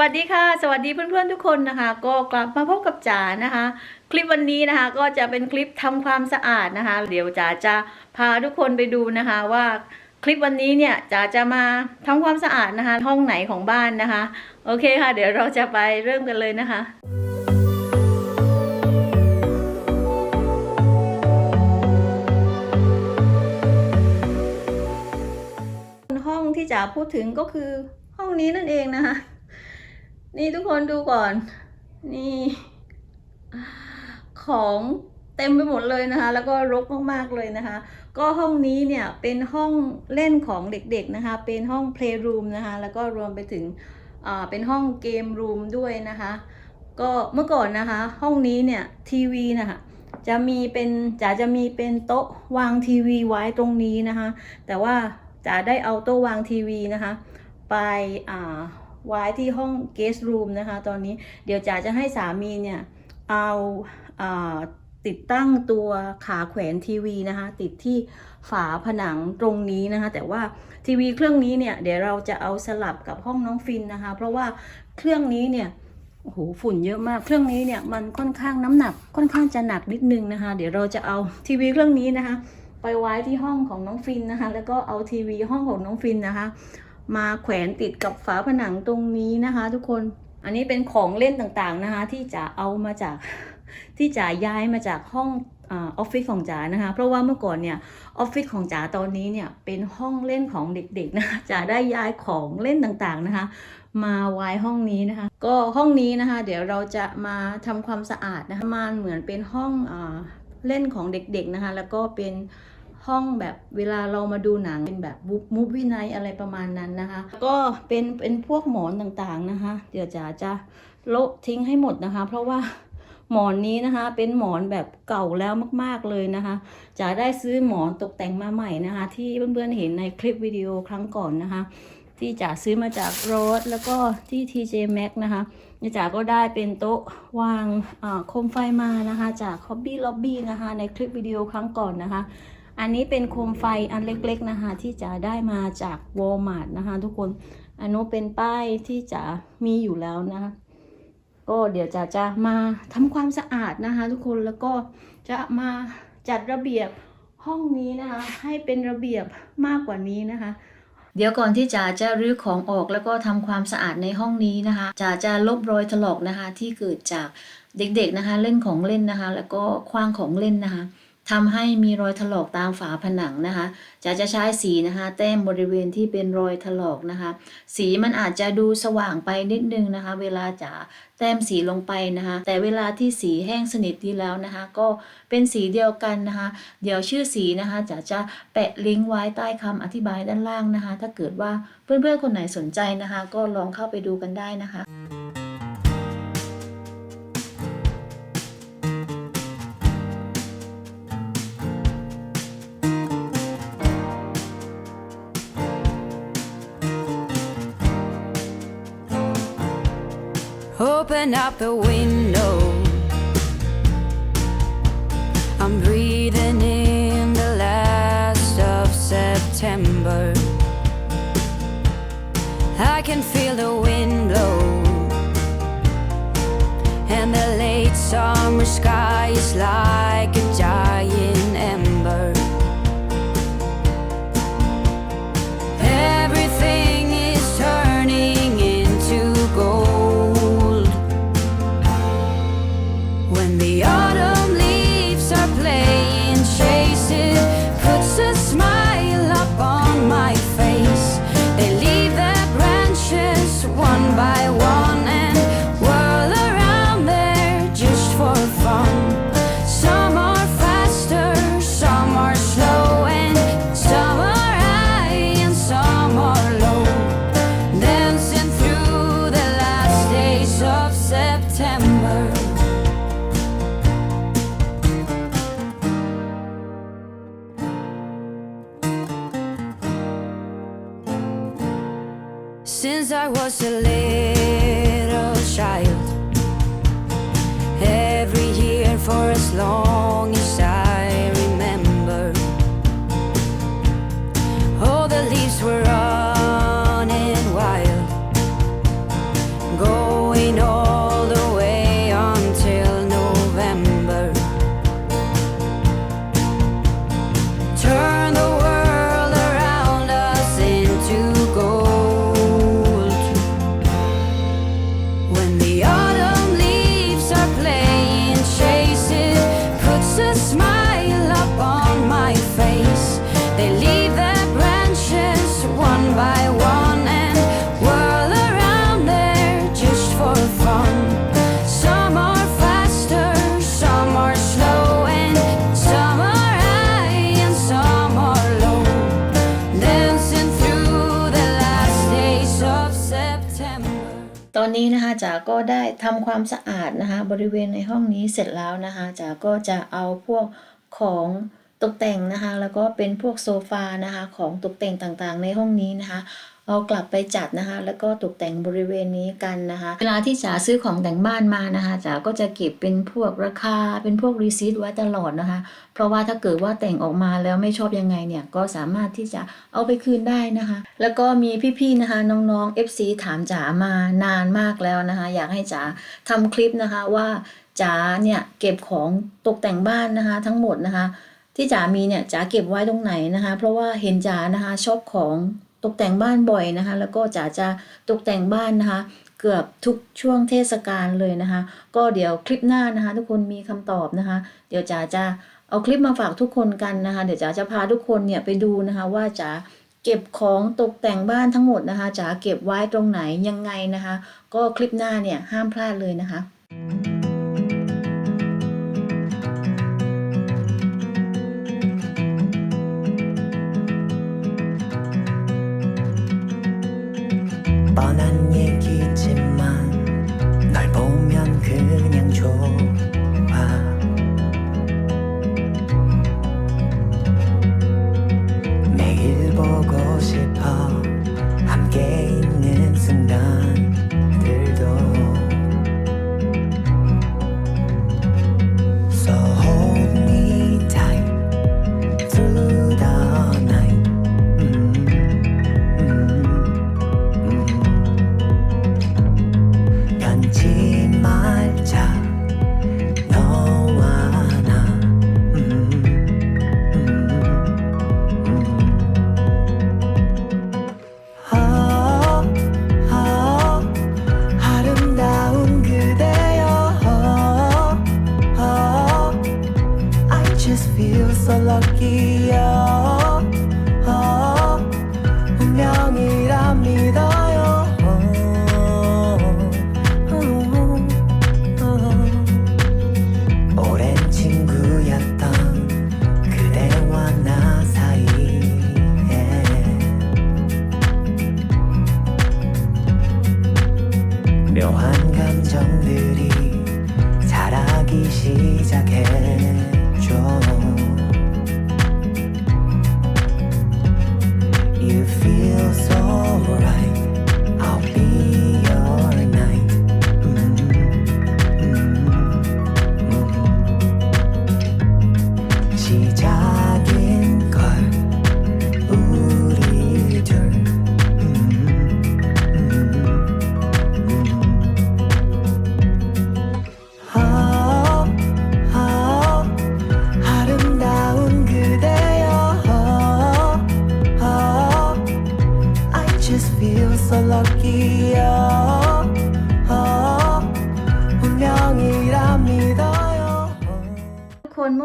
วัสดีค่ะ สวัสดีเพื่อนๆทุกคนนะคะ ก็กลับมาพบกับจ๋านะคะ คลิปวันนี้นะคะก็จะเป็นคลิปทำความสะอาดนะคะ เดี๋ยวจ๋าจะพาทุกคนไปดูนะคะว่าคลิปวันนี้เนี่ยจ๋าจะมาทำความสะอาดนะคะ ห้องไหนของบ้านนะคะ โอเคค่ะ เดี๋ยวเราจะไปเริ่มกันเลยนะคะห้องที่จ๋าพูดถึงก็คือห้องนี้นั่นเองนะคะ นี่ทุกคนดูก่อน นี่ ของเต็มไปหมดเลยนะคะ แล้วก็รกมากๆเลยนะคะ ก็ห้องนี้เนี่ยเป็นห้องเล่นของเด็กๆนะคะ เป็นห้อง playroom นะคะ แล้วก็รวมไปถึงเป็นห้องเกมรูมด้วยนะคะ ก็เมื่อก่อนนะคะ ห้องนี้เนี่ยทีวีนะคะจะมีเป็นจ๋าจะมีเป็นโต๊ะวางทีวีไว้ตรงนี้นะคะ แต่ว่าจ๋าได้เอาโต๊ะวางทีวีนะคะ ไปอ่า ไว้ที่ห้อง guest room นะคะ ตอนนี้เดี๋ยวจ๋าจะให้สามีเนี่ย เอาอาติดตั้งตัวขาแขวนทีวีนะคะ ติดที่ฝาผนังตรงนี้นะคะ แต่ว่าทีวีเครื่องนี้เนี่ย เดี๋ยวเราจะเอาสลับกับห้องน้องฟินนะคะ เพราะว่าเครื่องนี้เนี่ยโอ้โหฝุ่นเยอะมากเครื่องนี้เนี่ยมันค่อนข้างน้ำหนักค่อนข้างจะหนักนิดนึงนะคะ เดี๋ยวเราจะเอาทีวีเครื่องนี้นะคะ ไปไว้ที่ห้องของน้องฟินนะคะ แล้วก็เอาทีวีห้องของน้องฟินนะคะ มาแขวนติดกับฝาผนังตรงนี้นะคะ ทุกคน อันนี้เป็นของเล่นต่างๆนะคะ ที่จะเอามาจากที่จะย้ายมาจากห้องออฟฟิศของจ๋านะคะ เพราะว่าเมื่อก่อนเนี่ยออฟฟิศของจ๋าตอนนี้เนี่ยเป็นห้องเล่นของเด็กๆนะคะจ๋าได้ย้ายของเล่นต่างๆนะคะ มาไว้ห้องนี้นะคะ ก็ห้องนี้นะคะ เดี๋ยวเราจะมาทำความสะอาดนะคะมันเหมือนเป็นห้องอเล่นของเด็กๆนะคะ แล้วก็เป็น ห้องแบบเวลาเรามาดูหนังเป็นแบบมูฟวี่ไนท์อะไรประมาณนั้นนะคะ ก็เป็นเป็นพวกหมอนต่างๆนะคะ เดี๋ยวจ๋าจะโละทิ้งให้หมดนะคะ เพราะว่าหมอนนี้นะคะเป็นหมอนแบบเก่าแล้วมากๆเลยนะคะจ๋าได้ซื้อหมอนตกแต่งมาใหม่นะคะ ที่เพื่อนๆเห็นในคลิปวิดีโอครั้งก่อนนะคะ ที่จ๋าซื้อมาจากโรสแล้วก็ที่ TJ Max นะคะจ๋าก็ได้เป็นโต๊ะวางโคมไฟมานะคะ จาก Hobby Lobby นะคะ ในคลิปวิดีโอครั้งก่อนนะคะ อันนี้เป็นโคมไฟอันเล็กๆนะคะที่จ๋าได้มาจาก Walmart นะคะ ทุกคนอันนู้เป็นป้ายที่จ๋ามีอยู่แล้วนะคะก็เดี๋ยวจะจะมาทำความสะอาดนะคะ ทุกคนแล้วก็จะมาจัดระเบียบห้องนี้นะคะ ให้เป็นระเบียบมากกว่านี้นะคะ เดี๋ยวก่อนที่จ๋าจะรื้อของออกแล้วก็ทำความสะอาดในห้องนี้นะคะจ๋าจะลบรอยถลอกนะคะ ที่เกิดจากเด็กๆนะคะ เล่นของเล่นนะคะ แล้วก็คว้างของเล่นนะคะ ทำให้มีรอยถลอกตามฝาผนังนะคะจ๋าจะใช้สีนะคะแต้มบริเวณที่เป็นรอยถลอกนะคะ สีมันอาจจะดูสว่างไปนิดนึงนะคะ เวลาจ๋าแต้มสีลงไปนะคะ แต่เวลาที่สีแห้งสนิทดีแล้วนะคะ ก็เป็นสีเดียวกันนะคะ เดี๋ยวชื่อสีนะคะจ๋าจะแปะลิงก์ไว้ใต้คำอธิบายด้านล่างนะคะ ถ้าเกิดว่าเพื่อนๆคนไหนสนใจนะคะ ก็ลองเข้าไปดูกันได้นะคะ Open up the window. I'm breathing in the last of September. I can feel the wind blow. And the late summer sky is like Since I was a little child, every year for as long as ทำความสะอาดนะคะ บริเวณในห้องนี้เสร็จแล้วนะคะจ๋าก็จะเอาพวกของ ตกแต่งนะคะ แล้วก็เป็นพวกโซฟานะคะ ของตกแต่งต่างๆ ในห้องนี้นะคะเอากลับไปจัดนะคะ แล้วก็ตกแต่งบริเวณนี้กันนะคะ เวลาที่จ๋าซื้อของแต่งบ้านมานะคะจ๋าก็จะเก็บเป็นพวกราคา เป็นพวกรีซิตไว้ตลอดนะคะ เพราะว่าถ้าเกิดว่าแต่งออกมาแล้วไม่ชอบยังไงเนี่ยก็สามารถที่จะเอาไปคืนได้นะคะ แล้วก็มีพี่ๆนะคะน้องๆ FC ถามจ๋ามานานมากแล้วนะคะ อยากให้จ๋าทำคลิปนะคะว่าจ๋าเนี่ยเก็บของตกแต่งบ้านนะคะ ทั้งหมดนะคะ ที่จ๋ามีเนี่ยจ๋าเก็บไว้ตรงไหนนะคะ เพราะว่าเห็นจ๋านะคะชอบของตกแต่งบ้านบ่อยนะคะ แล้วก็จ๋าจะตกแต่งบ้านนะคะ เกือบทุกช่วงเทศกาลเลยนะคะ ก็เดี๋ยวคลิปหน้านะคะ ทุกคนมีคำตอบนะคะ เดี๋ยวจ๋าจะเอาคลิปมาฝากทุกคนกันนะคะ เดี๋ยวจ๋าจะพาทุกคนเนี่ยไปดูนะคะว่าจ๋าเก็บของตกแต่งบ้านทั้งหมดนะคะจ๋าเก็บไว้ตรงไหนยังไงนะคะ ก็คลิปหน้าเนี่ยห้ามพลาดเลยนะคะ 뻔한 얘기 묘한 감정들이 자라기 시작했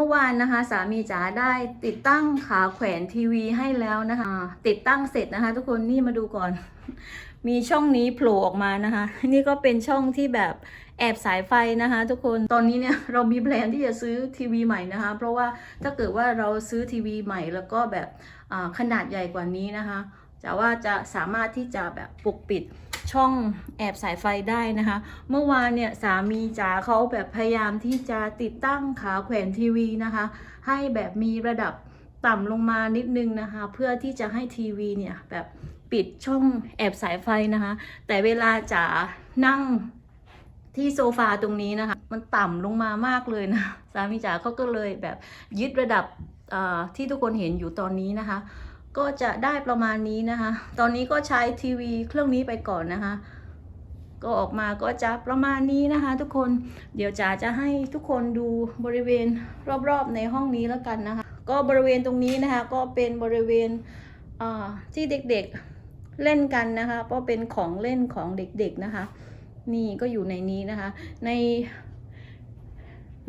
มื่อวานนะคะ สามีจ๋าได้ติดตั้งขาแขวนทีวีให้แล้วนะคะ ติดตั้งเสร็จนะคะ ทุกคนนี่มาดูก่อน มีช่องนี้โผล่ออกมานะคะ นี่ก็เป็นช่องที่แบบแอบสายไฟนะคะ ทุกคนตอนนี้เนี่ยเรามีแพลนที่จะซื้อทีวีใหม่นะคะ เพราะว่าถ้าเกิดว่าเราซื้อทีวีใหม่แล้วก็แบบขนาดใหญ่กว่านี้นะคะจะว่าจะสามารถที่จะแบบปกปิด ช่องแอบสายไฟได้นะคะ เมื่อวานเนี่ยสามีจ๋าเขาแบบพยายามที่จะติดตั้งขาแขวนทีวีนะคะ ให้แบบมีระดับต่ำลงมานิดนึงนะคะ เพื่อที่จะให้ทีวีเนี่ยแบบปิดช่องแอบสายไฟนะคะ แต่เวลาจ๋านั่งที่โซฟาตรงนี้นะคะ มันต่ำลงมามากเลยนะ สามีจ๋าเขาก็เลยแบบยึดระดับที่ทุกคนเห็นอยู่ตอนนี้นะคะ ก็จะได้ประมาณนี้นะคะ ตอนนี้ก็ใช้ทีวีเครื่องนี้ไปก่อนนะคะ ก็ออกมาก็จะประมาณนี้นะคะ ทุกคน เดี๋ยวจ๋าจะให้ทุกคนดูบริเวณรอบๆในห้องนี้แล้วกันนะคะ ก็บริเวณตรงนี้นะคะก็เป็นบริเวณที่เด็กๆเล่นกันนะคะ ก็เป็นของเล่นของเด็กๆนะคะ นี่ก็อยู่ในนี้นะคะ ใน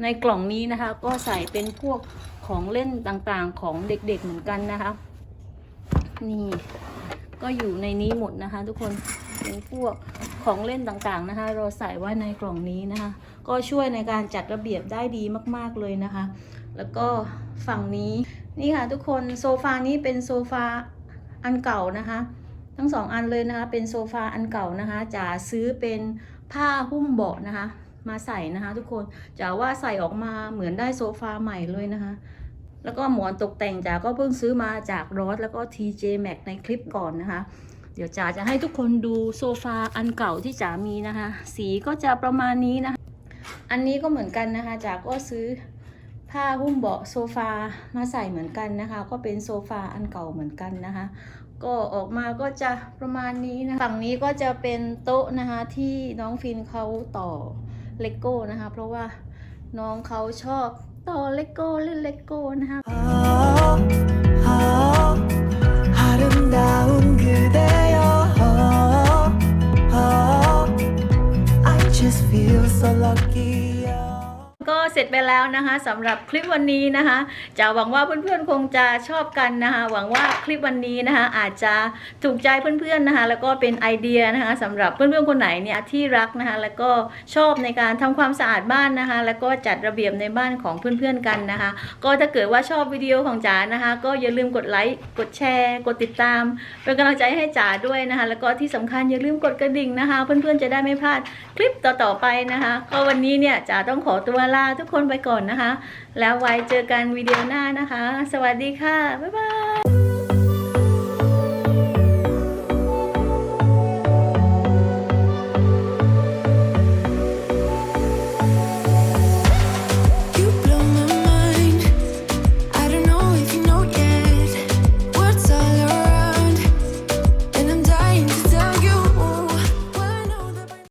ในกล่องนี้นะคะ ก็ใส่เป็นพวกของเล่นต่างๆของเด็กๆเหมือนกันนะคะ นี่ก็อยู่ในนี้หมดนะคะ ทุกคนเป็นพวกของเล่นต่างๆนะคะ เราใส่ไว้ในกล่องนี้นะคะ ก็ช่วยในการจัดระเบียบได้ดีมาก ๆเลยนะคะ แล้วก็ฝั่งนี้นี่ค่ะทุกคนโซฟานี้เป็นโซฟาอันเก่านะคะ ทั้งสองอันเลยนะคะ เป็นโซฟาอันเก่านะคะจ๋าซื้อเป็นผ้าหุ้มเบาะนะคะ มาใส่นะคะ ทุกคนจ๋าว่าใส่ออกมาเหมือนได้โซฟาใหม่เลยนะคะ แล้วก็หมอนตกแต่งจ๋าก็เพิ่งซื้อมาจากรอสแล้วก็ TJ Max ในคลิปก่อนนะคะ เดี๋ยวจ๋าจะให้ทุกคนดูโซฟาอันเก่าที่จ๋ามีนะคะ สีก็จะประมาณนี้นะคะ อันนี้ก็เหมือนกันนะคะจ๋าก็ซื้อผ้าหุ้มเบาะโซฟามาใส่เหมือนกันนะคะ ก็เป็นโซฟาอันเก่าเหมือนกันนะคะ ก็ออกมาก็จะประมาณนี้นะฝั่งนี้ก็จะเป็นโต๊ะนะคะที่น้องฟินเขาต่อเลโก้นะคะ เพราะว่าน้องเขาชอบ ต่อเลโก้เล่นเลโก้นะคะ I just feel เสร็จไปแล้วนะคะสำหรับคลิปวันนี้นะคะจะหวังว่าเพื่อนๆคงจะชอบกันนะคะหวังว่าคลิปวันนี้นะคะอาจจะถูกใจเพื่อนๆนะคะแล้วก็เป็นไอเดียนะคะสำหรับเพื่อนๆคนไหนเนี่ยที่รักนะคะแล้วก็ชอบในการทำความสะอาดบ้านนะคะ แล้วก็จัดระเบียบในบ้านของเพื่อนๆกันนะคะ ก็ถ้าเกิดว่าชอบวิดีโอของจ๋านะคะ ก็อย่าลืมกดไลค์กดแชร์กดติดตาม เป็นกำลังใจให้จ๋าด้วยนะคะ แล้วก็ที่สำคัญอย่าลืมกดกระดิ่งนะคะ เพื่อนๆจะได้ไม่พลาดคลิปต่อๆไปนะคะ ก็วันนี้เนี่ยจ๋าต้องขอตัวลาทุกคนไปก่อนนะคะ แล้วไว้เจอกันวิดีโอหน้านะคะ สวัสดีค่ะ บ๊ายบาย